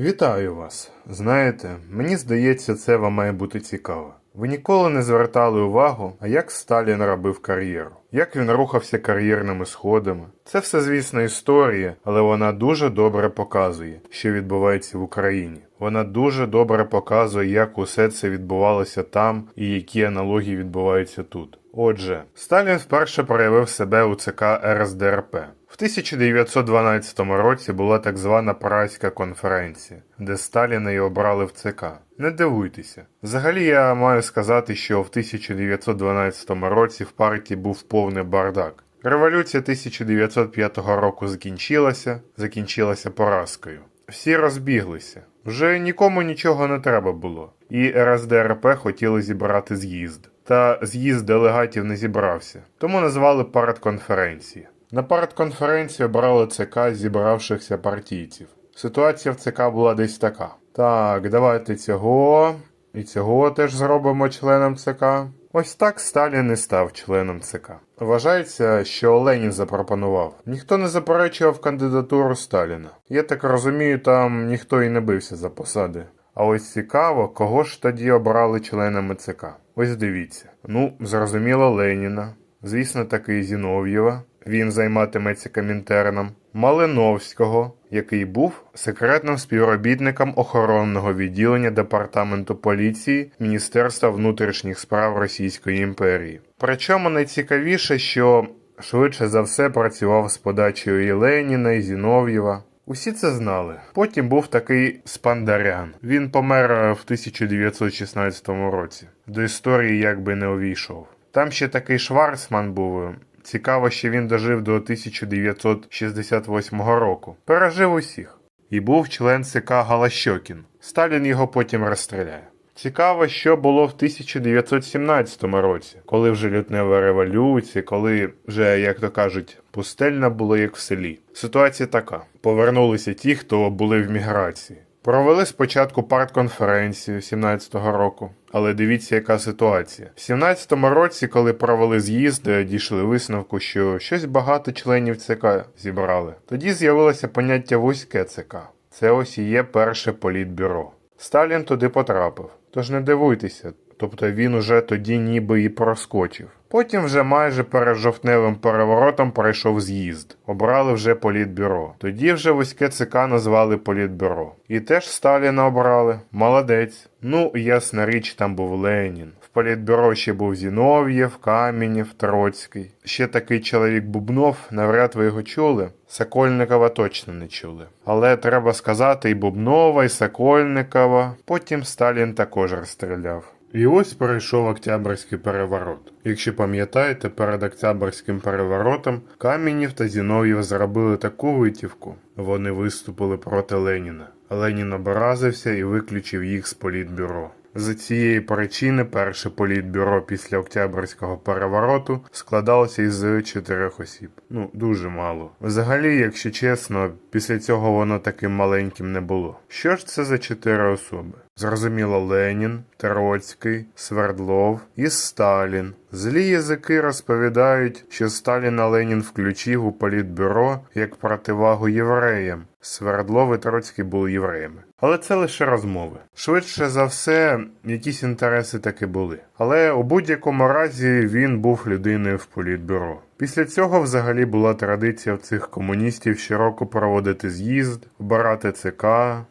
Вітаю вас. Знаєте, мені здається, це вам має бути цікаво. Ви ніколи не звертали увагу, а як Сталін робив кар'єру, як він рухався кар'єрними сходами. Це все, звісно, історія, але вона дуже добре показує, що відбувається в Україні. Вона дуже добре показує, як усе це відбувалося там і які аналогії відбуваються тут. Отже, Сталін вперше проявив себе у ЦК РСДРП. В 1912 році була так звана Празька конференція, де Сталіна й обрали в ЦК. Не дивуйтеся. Взагалі я маю сказати, що в 1912 році в партії був повний бардак. Революція 1905 року закінчилася, закінчилася поразкою. Всі розбіглися. Вже нікому нічого не треба було. І РСДРП хотіли зібрати з'їзд. Та з'їзд делегатів не зібрався, тому назвали парадконференції. На парадконференції обрали ЦК зібравшихся партійців. Ситуація в ЦК була десь така. Так, давайте цього і цього теж зробимо членом ЦК. Ось так Сталін і став членом ЦК. Вважається, що Ленін запропонував. Ніхто не заперечував кандидатуру Сталіна. Я так розумію, там ніхто і не бився за посади. А ось цікаво, кого ж тоді обрали членами ЦК. Ось дивіться. Ну, зрозуміло, Леніна. Звісно, таки Зінов'єва. Він займатиметься комінтерном. Малиновського, який був секретним співробітником охоронного відділення департаменту поліції Міністерства внутрішніх справ Російської імперії. Причому найцікавіше, що швидше за все працював з подачею і Леніна, і Зінов'єва. Усі це знали. Потім був такий Спандарян. Він помер е, в 1916 році. До історії якби не увійшов. Там ще такий Шварцман був. е, Цікаво, що він дожив до 1968 року. Пережив усіх. І був член ЦК Галащокін. Сталін його потім розстріляє. Цікаво, що було в 1917 році, коли вже лютнева революція, коли вже, як то кажуть, пустельна було як в селі. Ситуація така: повернулися ті, хто були в міграції. Провели спочатку партконференцію 17-го року, але дивіться, яка ситуація. В 17-му році, коли провели з'їзд, е, дійшли висновку, що щось багато членів ЦК зібрали. Тоді з'явилося поняття вузьке ЦК. Це ось і є перше політбюро. Сталін туди потрапив. Тож не дивуйтеся, тобто він уже тоді ніби і проскочив. Потім вже майже перед жовтневим переворотом пройшов з'їзд. Обрали вже політбюро. Тоді вже вузьке ЦК назвали політбюро. І теж Сталіна обрали. Молодець. Ну, ясна річ, там був Ленін. В політбюро ще був Зінов'єв, Камінєв, Троцький. Ще такий чоловік Бубнов, навряд ви його чули. Сокольникова точно не чули. Але треба сказати, і Бубнова, і Сокольникова. Потім Сталін також розстріляв. І ось перейшов Октябрьський переворот. Якщо пам'ятаєте, перед Октябрьським переворотом Камінів та Зінов'єв зробили таку витівку. Вони виступили проти Леніна. Ленін образився і виключив їх з політбюро. З цієї причини перше політбюро після Октябрьського перевороту складалося із чотирьох осіб. Ну, дуже мало. Взагалі, якщо чесно, після цього воно таким маленьким не було. Що ж це за чотири особи? Зрозуміло, Ленін, Троцький, Свердлов і Сталін. Злі язики розповідають, що Сталіна Ленін включив у політбюро як противагу євреям. Свердлов і Троцький були євреями. Але це лише розмови. Швидше за все, якісь інтереси таки були. Але у будь-якому разі він був людиною в політбюро. Після цього взагалі була традиція в цих комуністів щороку проводити з'їзд, обирати ЦК,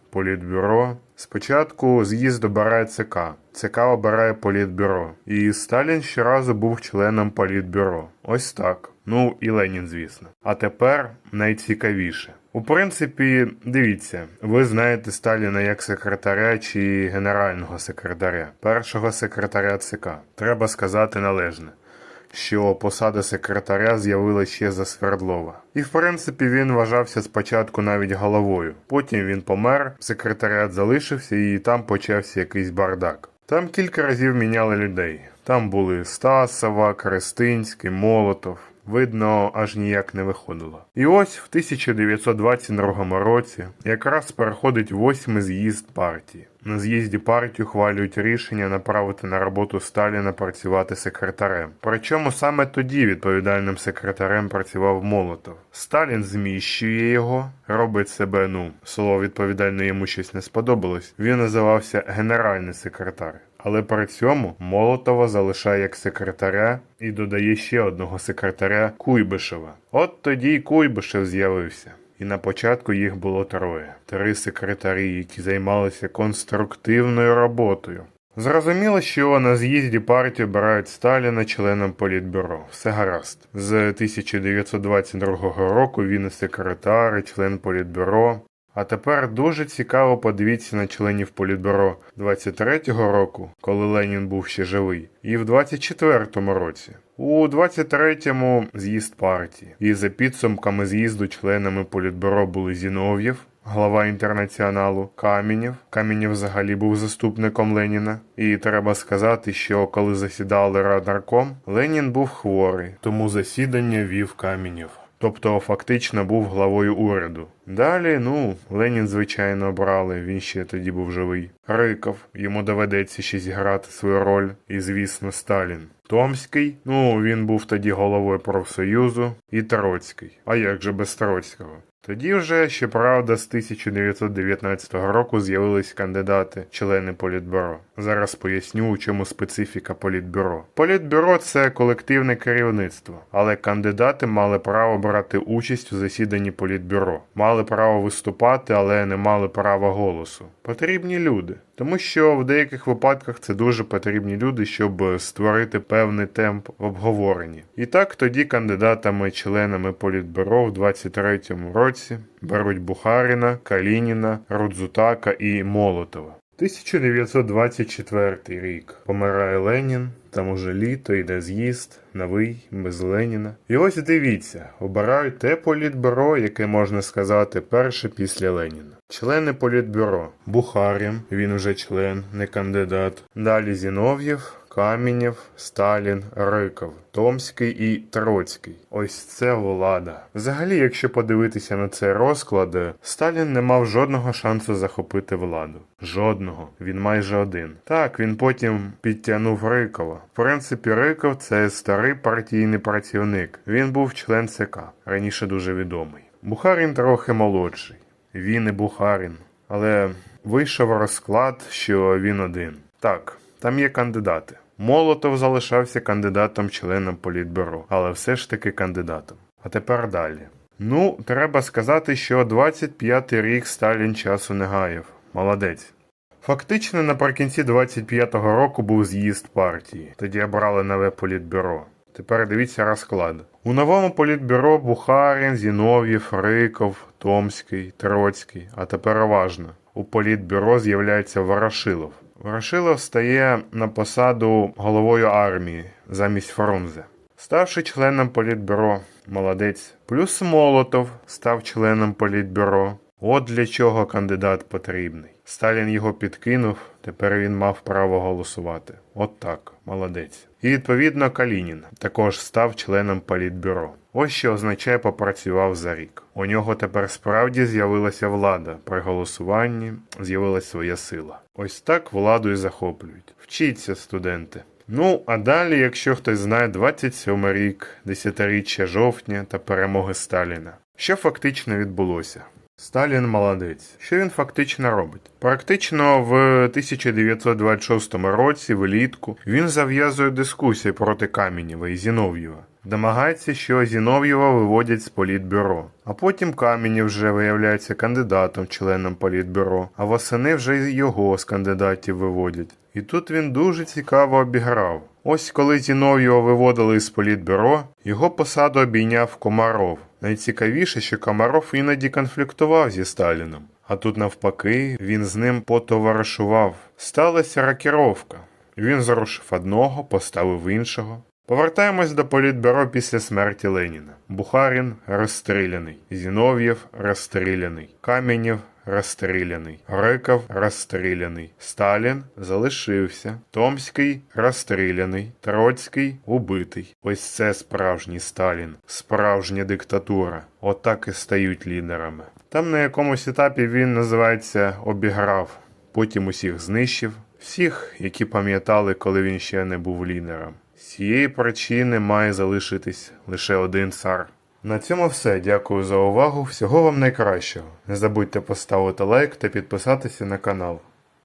політбюро. Спочатку з'їзд обирає ЦК, ЦК обирає політбюро. І Сталін щоразу був членом політбюро. Ось так. Ну і Ленін, звісно. А тепер найцікавіше. У принципі, дивіться, ви знаєте Сталіна як секретаря чи генерального секретаря, першого секретаря ЦК. Треба сказати належне що посада секретаря з'явилася ще за Свердлова. І в принципі він вважався спочатку навіть головою. Потім він помер, секретаріат залишився і там почався якийсь бардак. Там кілька разів міняли людей. Там були Стасова, Крестинський, Молотов. Видно, аж ніяк не виходило. І ось в 1922 році якраз переходить восьмий з'їзд партії. На з'їзді партію хвалюють рішення направити на роботу Сталіна працювати секретарем. Причому саме тоді відповідальним секретарем працював Молотов. Сталін зміщує його, робить себе, ну, слово відповідально йому щось не сподобалось. Він називався генеральний секретар. Але при цьому Молотова залишає як секретаря і додає ще одного секретаря Куйбишева. От тоді й Куйбишев з'явився. І на початку їх було троє: три секретарі, які займалися конструктивною роботою. Зрозуміло, що на з'їзді партії обирають Сталіна членом політбюро. Все гаразд. З 1922 року він секретар, член політбюро. А тепер дуже цікаво подивіться на членів політбюро 23-го року, коли Ленін був ще живий, і в 24-му році. У 23-му з'їзд партії. І за підсумками з'їзду членами політбюро були Зінов'єв, глава інтернаціоналу, Камінєв. Камінєв взагалі був заступником Леніна. І треба сказати, що коли засідали Радарком, Ленін був хворий, тому засідання вів Камінєв. Тобто фактично був главою уряду. Далі, ну, Ленін, звичайно, обрали, він ще тоді був живий. Риков, йому доведеться ще зіграти свою роль, і, звісно, Сталін. Томський, ну, він був тоді головою профсоюзу, і Троцький. А як же без Троцького? Тоді вже, щоправда, з 1919 року з'явились кандидати, члени політбюро. Зараз поясню, у чому специфіка політбюро. Політбюро це колективне керівництво, але кандидати мали право брати участь у засіданні політбюро, мали право виступати, але не мали права голосу. Потрібні люди. Тому що в деяких випадках це дуже потрібні люди, щоб створити певний темп в обговоренні. І так тоді кандидатами, членами політбюро в 23-му році беруть Бухаріна, Калініна, Рудзутака і Молотова. 1924 рік помирає Ленін, там уже літо йде з'їзд, новий, без Леніна. І ось дивіться, обирають те політбюро, яке можна сказати перше після Леніна. Члени політбюро Бухарін, він вже член, не кандидат. Далі Зінов'єв, Камінєв, Сталін, Риков, Томський і Троцький. Ось це влада. Взагалі, якщо подивитися на цей розклад, Сталін не мав жодного шансу захопити владу. Жодного. Він майже один. Так, він потім підтягнув Рикова. В принципі, Риков це старий партійний працівник. Він був член ЦК, раніше дуже відомий. Бухарін трохи молодший. Він і Бухарін. Але вийшов розклад, що він один. Так, там є кандидати. Молотов залишався кандидатом членом політбюро, але все ж таки кандидатом. А тепер далі. Ну, треба сказати, що 25-й рік Сталін часу не гаяв. Молодець. Фактично, наприкінці 25-го року був з'їзд партії. Тоді обрали нове політбюро. Тепер дивіться розклад. У новому політбюро Бухарін, Зінов'єв, Риков, Томський, Троцький. А тепер уважно. У політбюро з'являється Ворошилов. Ворошилов стає на посаду головою армії замість Фрунзе. Ставши членом політбюро, молодець. Плюс Молотов став членом політбюро. От для чого кандидат потрібний. Сталін його підкинув, тепер він мав право голосувати. От так, молодець. І відповідно Калінін також став членом політбюро. Ось що означає попрацював за рік. У нього тепер справді з'явилася влада. При голосуванні з'явилася своя сила. Ось так владу і захоплюють. Вчіться, студенти. Ну, а далі, якщо хтось знає 27 рік, десятиріччя жовтня та перемоги Сталіна. Що фактично відбулося? Сталін молодець. Що він фактично робить? Практично в 1926 році, влітку, він зав'язує дискусії проти Камінєва і Зінов'єва. Домагається, що Зінов'єва виводять з політбюро. А потім Камінєв вже виявляється кандидатом, членом політбюро, а восени вже його з кандидатів виводять. І тут він дуже цікаво обіграв. Ось коли Зінов'єва виводили з політбюро, його посаду обійняв Комаров. Найцікавіше, що Комаров іноді конфліктував зі Сталіном. А тут навпаки, він з ним потоваришував. Сталася рокіровка. Він зарушив одного, поставив іншого. Повертаємось до політбюро після смерті Леніна. Бухарін розстріляний, Зінов'єв розстріляний, Каменєв розстріляний, Греков розстріляний, Сталін залишився, Томський розстріляний, Троцький убитий. Ось це справжній Сталін, справжня диктатура. Отак і стають лідерами. Там на якомусь етапі він називається обіграв, потім усіх знищив, всіх, які пам'ятали, коли він ще не був лідером. Цієї причини має залишитись лише один цар. На цьому все. Дякую за увагу. Всього вам найкращого. Не забудьте поставити лайк та підписатися на канал.